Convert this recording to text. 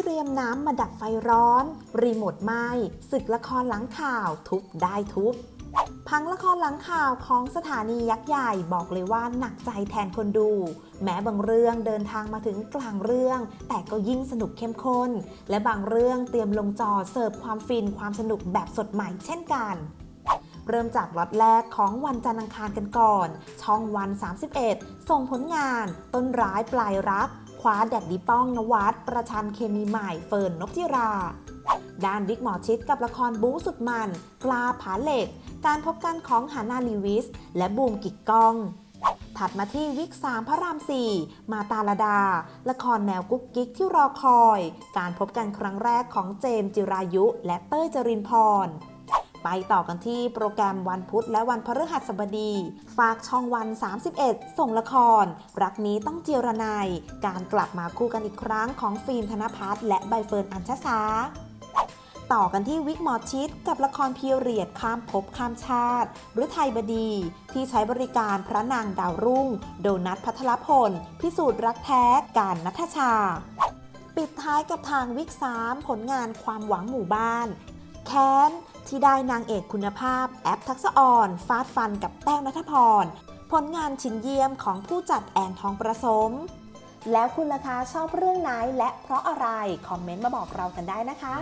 เตรียมน้ำมาดับไฟร้อน รีโมทไหม้ศึกละครหลังข่าวทุบได้ทุบพังละครหลังข่าวของสถานียักษ์ใหญ่บอกเลยว่าหนักใจแทนคนดู แม้บางเรื่องเดินทางมาถึงกลางเรื่อง แต่ก็ยิ่งสนุกเข้มข้น และบางเรื่องเตรียมลงจอเสิร์ฟความฟินความสนุกแบบสดใหม่เช่นกันเริ่มจากล็อตแรกของวันจันทร์อังคารกันก่อน ช่องวัน 31 ส่งผลงาน ต้นร้ายปลายรัก คว้าแดดดีป้องนวัดประชันเคมีใหม่เฟิร์นนพจิรา ด้านวิกหมอชิดกับละครบู๊สุดมัน กลาผาเหล็ก การพบกันของฮานาลีวิส และบูมกิกก้อง ถัดมาที่วิก3พระราม4มาตาลดา ละครแนวกุ๊กกิ๊กที่รอคอย การพบกันครั้งแรกของเจมจิรายุ และเต้ยจรินพร ไปต่อกันที่โปรแกรมวันพุธและวันพฤหัสบดี ฝากช่องวัน 31 ส่งละคร รักนี้ต้องเจียรนาย การกลับมาคู่กันอีกครั้งของฟิล์มธนพัฒน์และใบเฟิร์นอัญชสาต่อกันที่วิกหมอชิดกับละครพีเรียดข้ามภพข้ามชาติหรือไทยบดี ที่ใช้บริการพระนางดาวรุ่ง โดนัทพัทรพล พิสูจน์รักแท้การนัทชา ปิดท้ายกับทางวิก3ผลงานความหวังหมู่บ้าน แค้น ที่ได้นางเอกคุณภาพแอปทักษะอ่อนฟาดฟันกับแต้วนัทพร ผลงานชิ้นเยี่ยมของผู้จัดแอนทองประสม แล้วคุณล่ะคะชอบเรื่องไหนและเพราะอะไร คอมเมนต์มาบอกเรากันได้นะคะ